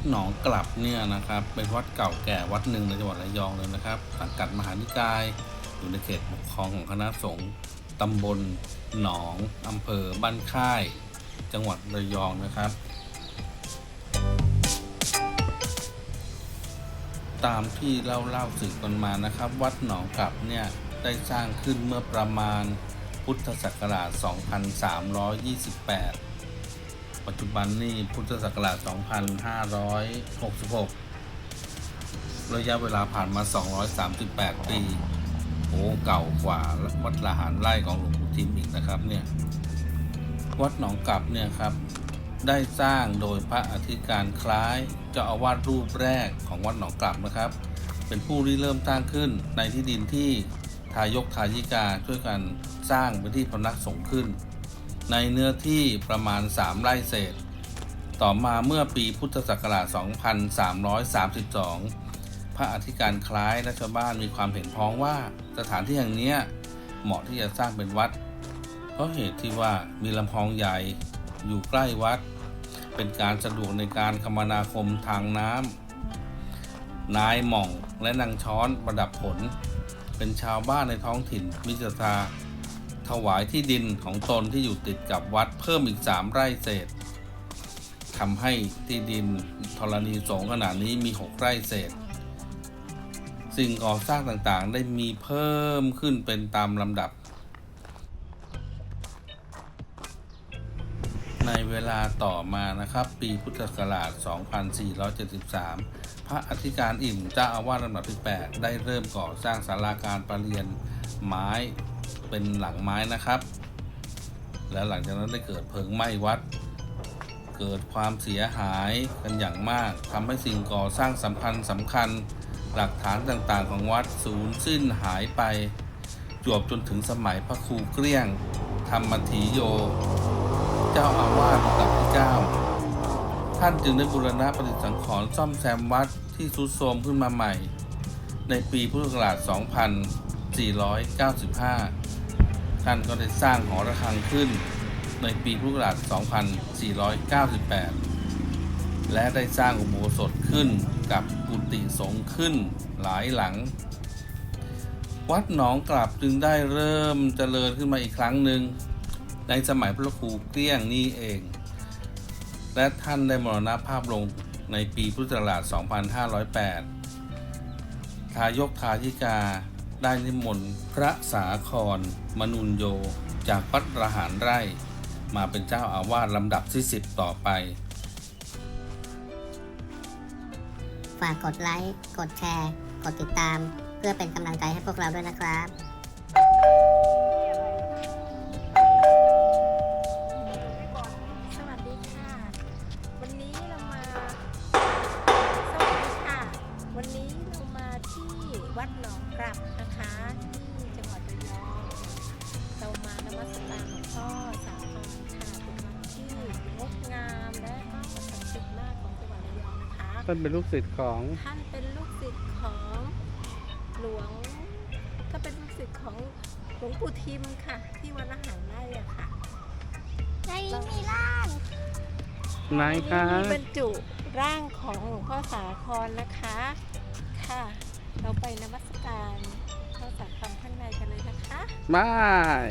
ดหนองกลับเนี่ยนะครับ เป็นวัดเก่าแก่วัดหนึ่งในจังหวัดระยองเลยนะครับสังกัดมหานิกาย อยู่ในเขตปกครองของคณะสงฆ์ตำบลหนองอำเภอบ้านค่าย จังหวัดระยองนะครับ ตามที่เล่าเล่าสืบกันมานะครับ วัดหนองกลับเนี่ยได้สร้างขึ้นเมื่อประมาณพุทธศักราช 2328 ปัจจุบันนี่พุทธศักราช 2566 ระยะเวลาผ่านมา 238 ปี โอ้เก่ากว่าวัดละหารไร่ของหลวงปู่ทิมอีกนะครับเนี่ย วัดหนองกลับเนี่ยครับ ได้สร้างโดยพระอธิการคล้ายเจ้าอาวาสรูปแรกของวัดหนองกลับนะครับ เป็นผู้ริเริ่มสร้างขึ้นในที่ดินที่ทายกทายิกาช่วยกันสร้างเป็นที่พำนักสงฆ์ขึ้น ในเนื้อที่ประมาณ 3 ไร่เศษ ต่อมาเมื่อปีพุทธศักราช 2332 พระอธิการคล้ายและชาวบ้านมีความเห็นพ้องว่าสถานที่แห่งนี้เหมาะที่จะสร้างเป็นวัด เพราะเหตุที่ว่ามีลำพองใหญ่อยู่ใกล้วัด เป็นการสะดวกในการคมนาคมทางน้ำนายหม่องและนางช้อนประดับผล เป็นชาวบ้านในท้องถิ่นมิจตา ถวายที่ดินของตนที่อยู่ติดกับวัดเพิ่มอีก 3 ไร่เศษทำให้ที่ดินธรณีสงขนาดนี้มี 6 ไร่เศษ สิ่งก่อสร้างต่างๆ ได้มีเพิ่มขึ้นเป็นตามลำดับ ในเวลาต่อมานะครับ ปีพุทธศักราช 2473 พระอธิการอิ่มเจ้าอาวาสลำดับที่ 8 ได้เริ่มก่อสร้างศาลาการประเรียนไม้ เป็นหลังไม้นะครับ และหลังจากนั้นได้เกิดเพลิงไหม้วัด เกิดความเสียหายกันอย่างมากทำให้สิ่งก่อสร้างสำคัญสำคัญ หลักฐานต่างๆ ของวัดสูญสิ้นหายไป จวบจนถึงสมัยพระครูเกลี้ยง ธรรมถีโย เจ้าอาวาสลำดับที่9ท่านจึงได้บูรณะปฏิสังขรณ์ซ่อมแซมวัดที่ทรุดโทรมขึ้นมาใหม่ ในปีพุทธศักราช 2495 ท่านก็ได้สร้างหอระฆังขึ้นในปีพุทธศักราช 2498 และได้สร้างอุโบสถขึ้นกับกุฏิสงฆ์ขึ้นหลายหลัง วัดหนองกลับจึงได้เริ่มเจริญขึ้นมาอีกครั้งหนึ่ง ในสมัยพระครูเกลี้ยงนี่เอง และท่านได้มรณภาพลงในปีพุทธศักราช 2508 ทายกทายิกา ได้นิมนต์พระสาคร มนุนโย จากวัดระหารไร่ มาเป็นเจ้าอาวาสลำดับที่ 10 ต่อไป ฝากกดไลค์ กดแชร์ กดติดตาม เพื่อเป็นกำลังใจให้พวกเราด้วยนะครับ เป็นลูกศิษย์ของ ท่านเป็นลูกศิษย์ของหลวง ก็เป็นลูกศิษย์ของหลวงปู่ทิมค่ะ ที่วัดละหารไร่อะค่ะในนี้มีร่างไหนคะมีบรรจุร่างของหลวงพ่อสาครนะคะ ค่ะ เราไปนมัสการหลวงพ่อสาครข้างในกันเลยนะคะ บาย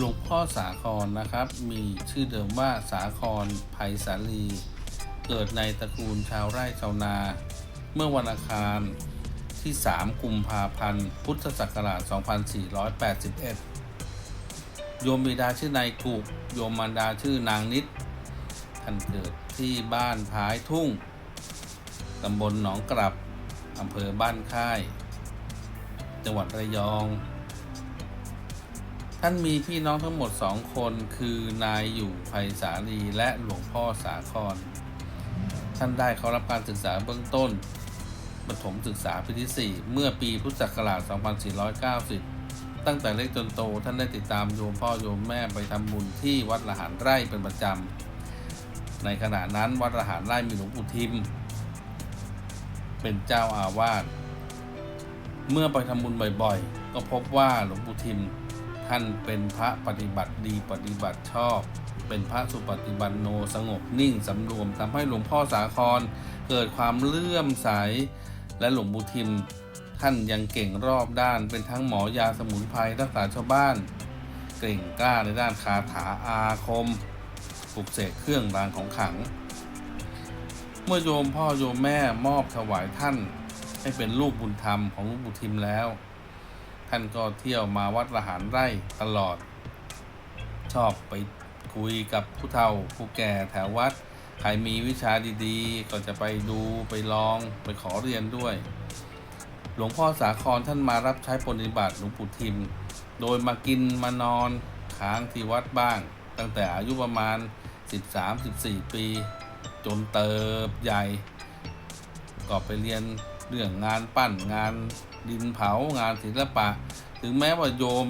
หลวงพ่อสาครนะครับ มีชื่อเดิมว่าสาครไพศาลี เกิดในตระกูลชาวไร่ชาวนา เมื่อวันอังคารที่ 3 กุมภาพันธ์ พุทธศักราช 2481 โยมบิดาชื่อนายกุกโยมมารดาชื่อนางนิด ท่านเกิดที่บ้านพายทุ่ง ตำบลหนองกลับ อำเภอบ้านค่าย จังหวัดระยอง ท่านมีพี่น้องทั้งหมดสองคนคือนายอยู่ไพศาลีและหลวงพ่อสาคร ท่านได้เข้ารับการศึกษาเบื้องต้นประถมศึกษาปีที่ 4 เมื่อปีพุทธศักราช 2490 ตั้งแต่เล็กจนโตท่านได้ติดตามโยมพ่อโยมแม่ไปทำบุญที่วัดละหารไร่เป็นประจำ ในขณะนั้นวัดละหารไร่มีหลวงปู่ทิม เป็นเจ้าอาวาส เมื่อไปทำบุญบ่อยๆ ก็พบว่าหลวงปู่ทิม ท่านเป็นพระปฏิบัติดีปฏิบัติชอบ เป็นพระสุปฏิบันโนสงบนิ่งสำรวมทำให้หลวงพ่อสาคร เกิดความเลื่อมใส และหลวงปู่ทิม ท่านยังเก่งรอบด้าน เป็นทั้งหมอยาสมุนไพรรักษาชาวบ้าน เก่งกล้าในด้านคาถาอาคมปลุกเสกเครื่องรางของขลัง เมื่อโยมพ่อโยมแม่มอบถวายท่าน ให้เป็นลูกบุญธรรมของหลวงปู่ทิมแล้ว ท่านก็เที่ยวมาวัดละหารไร่ตลอด ชอบไปคุยกับผู้เฒ่าผู้แก่แถววัด ใครมีวิชาดีๆ ก็จะไปดูไปลองไปขอเรียนด้วย หลวงพ่อสาครท่านมารับใช้ปฏิบัติหลวงปู่ทิม โดยมากินมานอนค้างที่วัดบ้าง ตั้งแต่อายุประมาณ 13-14 ปี จนเติบใหญ่ ก็ไปเรียนเรื่องงานปั้นงาน ดินเผางานศิลปะ ถึงแม้ว่าโยม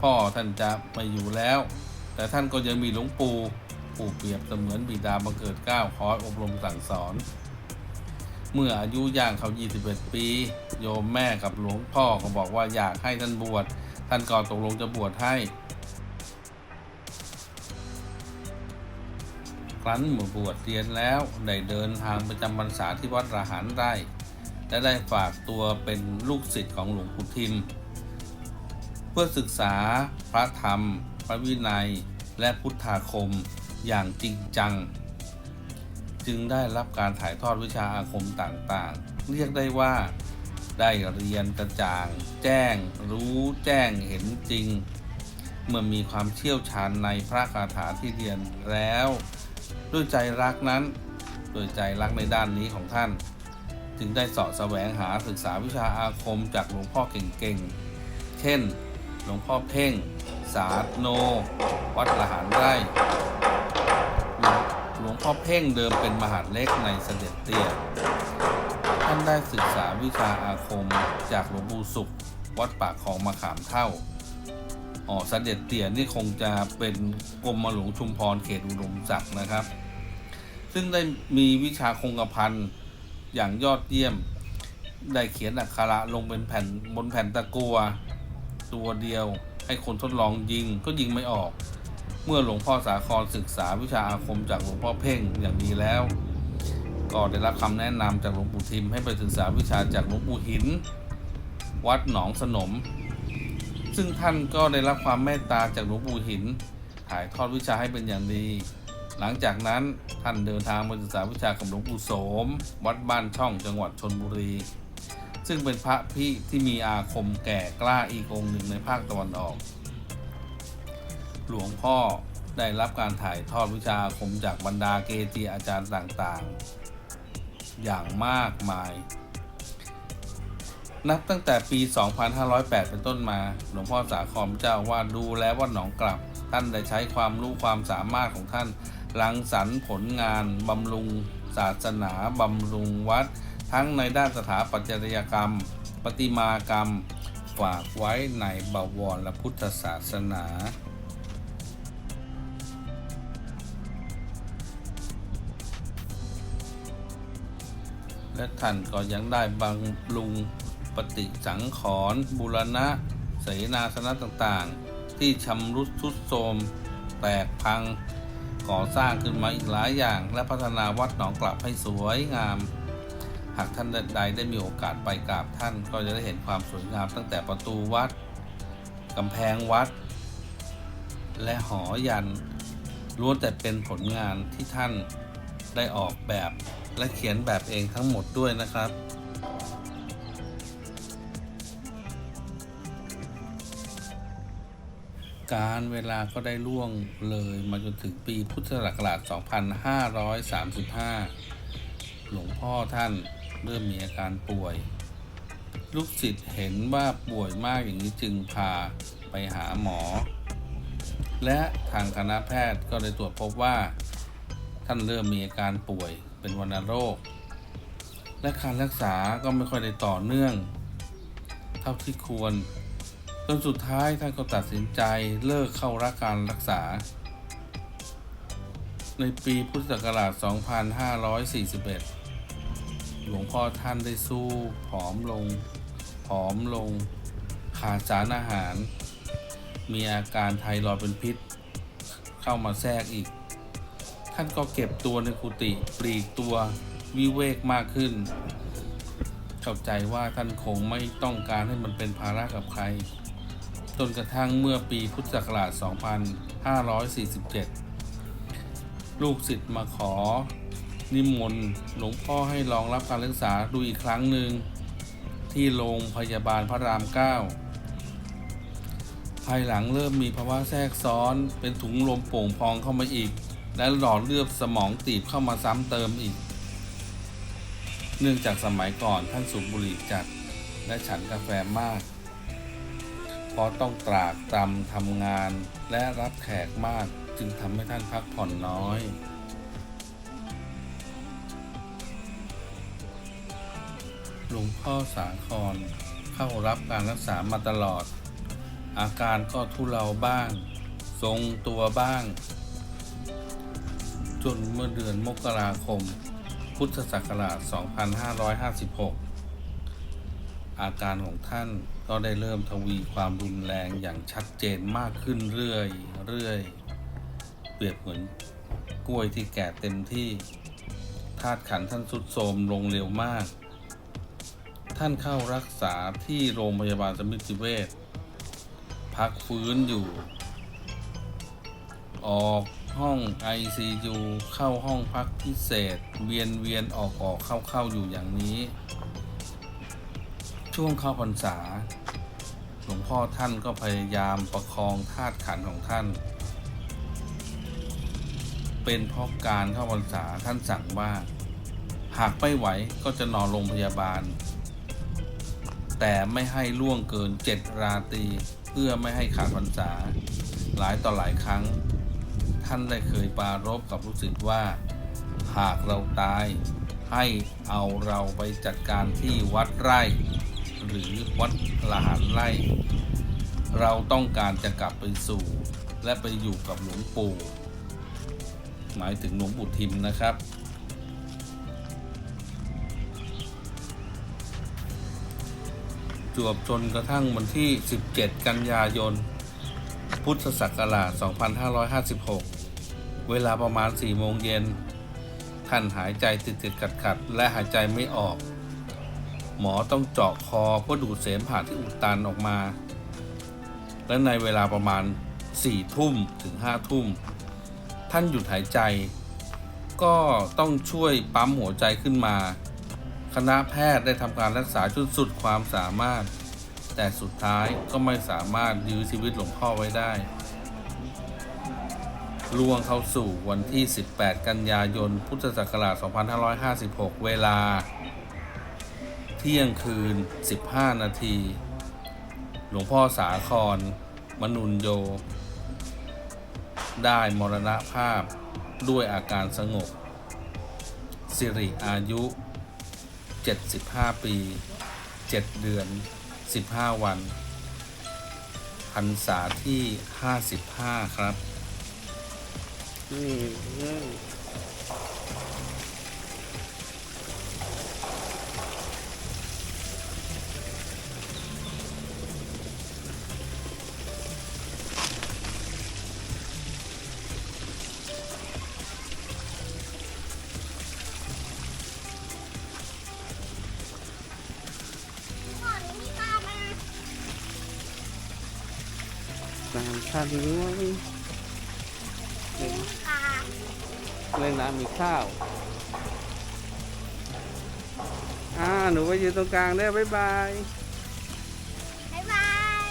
พ่อท่านจะไม่อยู่แล้ว แต่ท่านก็ยังมีหลวงปู่ปู่เปรียบเสมือนบิดาบังเกิดเก้าคอยอบรมสั่งสอน เมื่ออายุย่างเขา21 ปี โยมแม่กับหลวงพ่อก็บอกว่าอยากให้ท่านบวชท่านก็ตกลงจะบวชให้ครั้นเมื่อบวชเรียนแล้วได้เดินทางไปจำพรรษาที่วัดระหารไร่ และได้ฝากตัวเป็นลูกศิษย์ของหลวงปู่ทิม เพื่อศึกษาพระธรรม พระวินัย และพุทธาคมอย่างจริงจัง จึงได้รับการถ่ายทอดวิชาอาคมต่างๆ เรียกได้ว่าได้เรียนกระจ่าง แจ้ง รู้แจ้งเห็นจริง เมื่อมีความเชี่ยวชาญในพระคาถาที่เรียนแล้ว ด้วยใจรักนั้นโดยใจรักในด้านนี้ของท่าน จึงได้สาะแสวงหาศึกษาวิชาอาคมจากหลวงพ่อเก่งๆ เช่น หลวงพ่อเพ่ง สาโน วัดละหารไร่หลวงพ่อเพ่งเดิมเป็นมหาดเล็กในเสด็จเตี้ย ท่านได้ศึกษาวิชาอาคมจากหลวงปู่สุข วัดปากของมะขามเท่า อ๋อเสด็จเตี่ยนี่คงจะเป็นกรมหลวงชุมพรเขตอุดมศักดิ์นะครับ ซึ่งได้มีวิชาคงกระพัน อย่างยอดเยี่ยม ได้เขียนอักขระลงเป็นแผ่นบนแผ่นตะกัว ตัวเดียวให้คนทดลองยิงก็ยิงไม่ออก เมื่อหลวงพ่อสาครศึกษาวิชาอาคมจากหลวงพ่อเพ่งอย่างดีแล้ว ก็ได้รับคำแนะนำจากหลวงปู่ทิมให้ไปศึกษาวิชาจากหลวงปู่หิน วัดหนองสนม ซึ่งท่านก็ได้รับความเมตตาจากหลวงปู่หิน ถ่ายทอดวิชาให้เป็นอย่างดี หลังจากนั้นท่านเดินทางไปศึกษาวิชากับหลวงปู่โสม วัดบ้านช่องจังหวัดชนบุรี ซึ่งเป็นพระพี่ที่มีอาคมแก่กล้าอีกองหนึ่งในภาคตะวันออก หลวงพ่อได้รับการถ่ายทอดวิชาอาคมจากบรรดาเกจิอาจารย์ต่างๆ อย่างมากมาย นับตั้งแต่ปี 2508 เป็นต้นมา หลวงพ่อสาครเจ้าว่าดูแลวัดหนองกลับ ท่านได้ใช้ความรู้ความสามารถของท่าน รังสรรค์ผลงานบำรุง ศาสนาบำรุงวัด ทั้งในด้านสถาปัตยกรรม ประติมากรรม ฝากไว้ในบวรและพุทธศาสนาและท่านก็ยังได้บำรุงปฏิสังขรณ์บูรณะ เสนาสนะต่างๆ ที่ชำรุดทุดโทรม แตกพัง ก่อสร้างขึ้นมาอีกหลายอย่าง และพัฒนาวัดหนองกลับให้สวยงาม หากท่านใดได้มีโอกาสไปกราบท่านก็จะได้เห็นความสวยงามตั้งแต่ประตูวัดกำแพงวัด และหอยันล้วนแต่เป็นผลงานที่ท่านได้ออกแบบและเขียนแบบเองทั้งหมดด้วยนะครับ การเวลาก็ได้ล่วงเลยมาจนถึงปีพุทธศักราช 2535 หลวงพ่อท่านเริ่มมีอาการป่วย ลูกศิษย์เห็นว่าป่วยมากอย่างนี้จึงพาไปหาหมอ และทางคณะแพทย์ก็ได้ตรวจพบว่า ท่านเริ่มมีอาการป่วยเป็นวัณโรค และการรักษาก็ไม่ค่อยได้ต่อเนื่อง เท่าที่ควร จนสุดท้ายท่านก็ตัดสินใจเลิกเข้ารับการรักษา ในปีพุทธศักราช 2541 หลวงพ่อท่านได้สู้ผอมลง ผอมลง ขาดสารอาหาร มีอาการไทรอยด์เป็นพิษ เข้ามาแทรกอีก ท่านก็เก็บตัวในกุฏิปลีกตัววิเวกมากขึ้นเข้าใจว่าท่านคงไม่ต้องการให้มันเป็นภาระกับใคร จนกระทั่งเมื่อปีพุทธศักราช 2547 ลูกศิษย์มาขอ นิมนต์หลวงพ่อให้ลองรับการรักษาดูอีกครั้งหนึ่ง ที่โรงพยาบาลพระราม 9 ภายหลังเริ่มมีภาวะแทรกซ้อนเป็นถุงลมโป่งพองเข้ามาอีก และหลอดเลือดสมองตีบเข้ามาซ้ำเติมอีก เนื่องจากสมัยก่อนท่านสูบบุหรี่จัดและฉันกาแฟมาก เพราะต้องตรากตรำทำงาน และรับแขกมากจึงทำให้ท่านพักผ่อนน้อย หลวงพ่อสาครเข้ารับการรักษามาตลอด อาการก็ทุเลาบ้าง ทรงตัวบ้าง จนเมื่อเดือนมกราคม พุทธศักราช 2556 อาการของท่าน ก็ได้เริ่มทวีความรุนแรงอย่างชัดเจนมากขึ้นเรื่อยเรื่อยเปรียบเหมือนกล้วยที่แก่เต็มที่ธาตุขันท่านสุดโทรมลงเร็วมาก ท่านเข้ารักษาที่โรงพยาบาลสมิติเวชพักฟื้นอยู่ ออกห้อง ICU เข้าห้องพักพิเศษ เวียนเวียนออกออกเข้าเข้าอยู่อย่างนี้ ช่วงเข้าพรรษา หลวงพ่อท่านก็พยายามประคองธาตุขันของท่าน เป็นเพราะการเข้าพรรษาท่านสั่งว่า หากไม่ไหวก็จะนอนโรงพยาบาล แต่ไม่ให้ล่วงเกินเจ็ดราตรีเพื่อไม่ให้ขาดพรรษา หลายต่อหลายครั้ง ท่านได้เคยปรารบกับลูกศิษย์ว่า หากเราตายให้เอาเราไปจัดการที่วัดไร่ หรือวัดละหารไร่เราต้องการจะกลับไปสู่ และไปอยู่กับหลวงปู่ หมายถึงหลวงปู่ทิมนะครับจวบจนกระทั่งวันที่ 17 กันยายน พุทธศักราช 2556 เวลาประมาณ 4 โมงเย็น ท่านหายใจติดติดขัดขัดๆ และหายใจไม่ออก หมอต้องเจาะคอเพื่อดูดเสมหะที่อุดตันออกมา และในเวลาประมาณ4ทุ่มถึง5ทุ่ม ท่านหยุดหายใจ ก็ต้องช่วยปั๊มหัวใจขึ้นมา คณะแพทย์ได้ทำการรักษาจนสุดความสามารถ แต่สุดท้ายก็ไม่สามารถยื้อชีวิตหลวงพ่อไว้ได้ล่วงเข้าสู่วันที่ 18 กันยายน พุทธศักราช 2556 เวลา ที่ยงคืน 15 นาที หลวงพ่อสาคร มนุนโย ได้มรณภาพด้วยอาการสงบ สิริอายุ 75 ปี 7 เดือน 15 วันพรรษาที่ 55 ครับนี่ น้ำท่านี้ว่ามีปลานน้ำมีข้าว อ่า หนูไปยืนตรงกลางได้บ๊ายบายบ๊ายบาย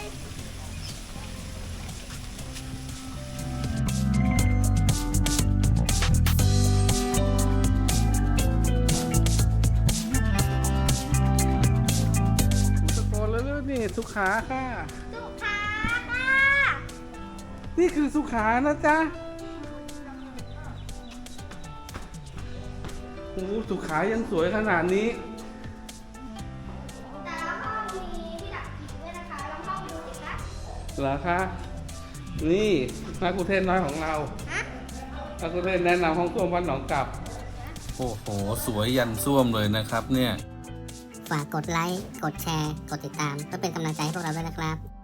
หนูตะโกนแล้วเรื่อนี่สุขาค่ะสุขาค่ะ นี่คือสุขานะจ๊ะโอ้โหสุขายังสวยขนาดนี้แต่ละห้องมีที่ดักผีด้วยนะคะลองเข้าไปดูสิคะเหรอคะนี่นักกุเทศน้อยของเราฮะนักกุเทศแนะนำห้องส้วมวัดหนองกลับ โอ้โห สวยยันส้วมเลยนะครับเนี่ย ฝากกดไลค์ กดแชร์ กดติดตามเพื่อเป็นกำลังใจให้พวกเราด้วยนะครับ